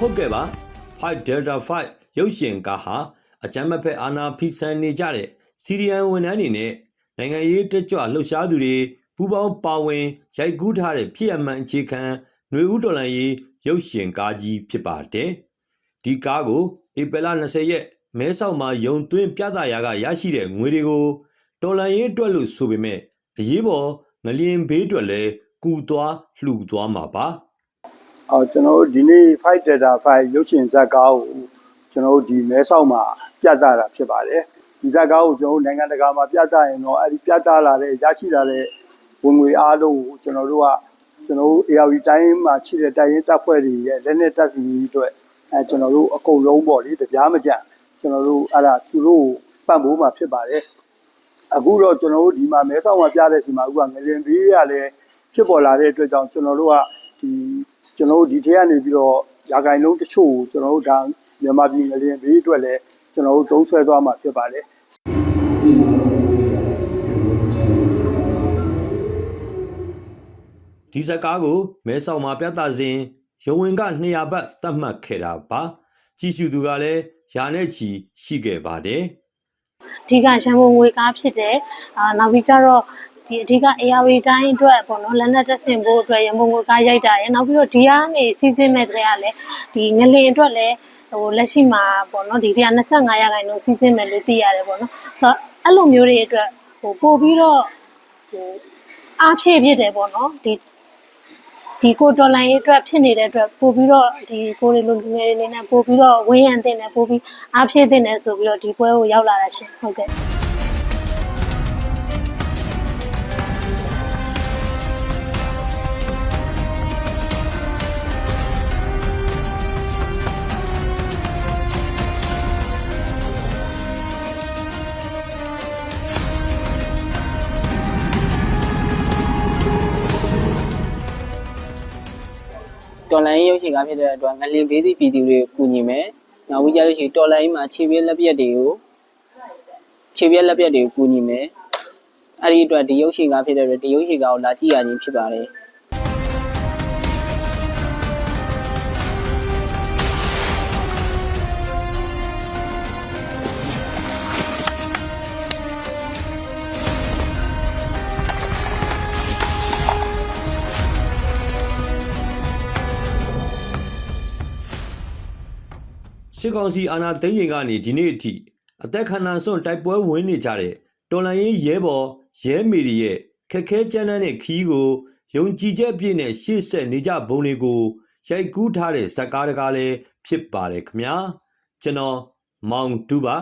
ဟုတ်ကဲ့ပါ Fight Delta Fight ရုပ်ရှင်ကားဟာအကြမ်းမဖက်အာဏာဖီဆန်နေကြတဲ့စီရီယန်ဝန်ထမ်းတွေနဲ့နိုင်ငံရေးတက်ကြွလှုပ်ရှားသူတွေပူးပေါင်းပါဝင်ရိုက်ကူးထားတဲ့ဖြစ်အမှန်အခြေခံຫນွေဦးတော်လှန်ရေးရုပ်ရှင်ကားကြီးဖြစ်ပါတယ်ဒီကားကိုဧပြီလ20ရက်မဲဆောက်မှာယုံသွင်းပြသရာကရရှိတဲ့ငွေတွေကိုတော်လှန်ရေးအတွက်လို့ဆိုပေမဲ့အရေးပေါ်ငလျင်ဘေးအတွက်လည်းကူသွားလှူသွားမှာပါ အော်ကျွန်တော်တို့ဒီနေ့ Fight Data 5ရုပ်ရှင်ဇာတ်ကားကိုကျွန်တော်တို့ဒီမဲဆောက်မှာပြသတာဖြစ်ပါတယ်ဒီဇာတ်ကားကိုကျွန်တော်တို့နိုင်ငံတကာမှာပြသရင်တော့အဲဒီပြသလာတဲ့ရရှိလာတဲ့ဝင်ငွေအားလုံးကိုကျွန်တော်တို့ကကျွန်တော်တို့ ARV တိုင်းမှာရှိတဲ့တိုင်းရင်းတပ်ဖွဲ့တွေရဲ့လက်နက်တပ်စီတွေအတွက်အဲကျွန်တော်တို့အကုန်လုံးပေါ့လေတရားမကြကျွန်တော်တို့အဲ့ဒါသူတို့ကိုပံ့ပိုးမှာဖြစ်ပါတယ်အခုတော့ကျွန်တော်တို့ဒီမှာမဲဆောက်မှာပြတဲ့အချိန်မှာအခုကငလင်ဘေးရလည်းဖြစ်ပေါ်လာတဲ့အတွက်ကြောင့်ကျွန်တော်တို့ကဒီ ကျွန်တော်တို့ဒီထက်ကနေပြီးတော့ရာဂိုင်လုံးတချို့ကိုကျွန်တော်တို့ဒါမြန်မာပြည်ငလင်ဘေးအတွက်လည်းကျွန်တော်တို့သုံးဆွဲသွားမှာဖြစ်ပါတယ်ဒီဇာတ်ကားကိုမဲဆောက်မှာပြသစဉ်ရုံဝင်က200ဘတ်သတ်မှတ်ခဲ့တာပါကြည့်ရှုသူကလည်းယာနဲ့ချီရှိခဲ့ပါတယ်အဓိကရန်ကုန်ငွေကားဖြစ်တယ်အာနောက်ပြီးကြတော့ ဒီအဓိက ARV တိုင်းအတွက်ပေါ့နော်လက်နက်တက်ဆင်ဖို့အတွက်ရန်ကုန်ငွေကားရိုက်တာရယ်နောက်ပြီးတော့ဒီကနေစီစဉ်မဲ့တဲ့ကလည်းဒီငလင်အတွက်လည်းဟိုလက်ရှိမှာပေါ့နော်ဒီ125ရာခိုင်နှုန်းစီစဉ်မဲ့လို့သိရတယ်ပေါ့နော်ဆိုတော့အဲ့လိုမျိုးတွေအတွက်ဟိုပို့ပြီးတော့ဟိုအားဖြည့်ဖြစ်တယ်ပေါ့နော်ဒီဒီကိုတော်လိုင်းရေးအတွက်ဖြစ်နေတဲ့အတွက်ပို့ပြီးတော့ဒီကိုရီလိုလူငယ်တွေအနေနဲ့ပို့ပြီးတော့ဝင်းရံတင်တယ်ပို့ပြီးအားဖြည့်တင်တယ်ဆိုပြီးတော့ဒီပွဲကိုရောက်လာတာရှင်ဟုတ်ကဲ့ တော်လိုင်းရုပ်ရှင်ကားဖြစ်တဲ့အတွက်ငလင်ဘေးသည့်ပြည်သူတွေကိုကူညီမယ်။နောက်ပြီးကြလို့ရှိရင်တော်လိုင်းမှာခြေပြက်လက်ပြက်တွေကိုခြေပြက်လက်ပြက်တွေကိုကူညီမယ်။အဲ့ဒီအတွက်ဒီရုပ်ရှင်ကားဖြစ်တဲ့အတွက်ဒီရုပ်ရှင်ကားကိုလာကြည့်ရခြင်းဖြစ်ပါတယ်။ စစ်ကောင်စီအာဏာသိမ်းချိန်ကနေဒီနေ့အထိအသက်ခန္ဓာစွန့်တိုက်ပွဲဝင်နေကြတဲ့တော်လန်ရေးရဲဘော်ရဲမေရီရဲ့ခက်ခဲကြမ်းတမ်းတဲ့ခီးကိုယုံကြည်ချက်အပြည့်နဲ့ရှေ့ဆက်နေကြဘုံတွေကိုရိုက်ကူးထားတဲ့ဇက်ကားတကားလည်းဖြစ်ပါတယ်ခင်ဗျာကျွန်တော်မောင်တူပါ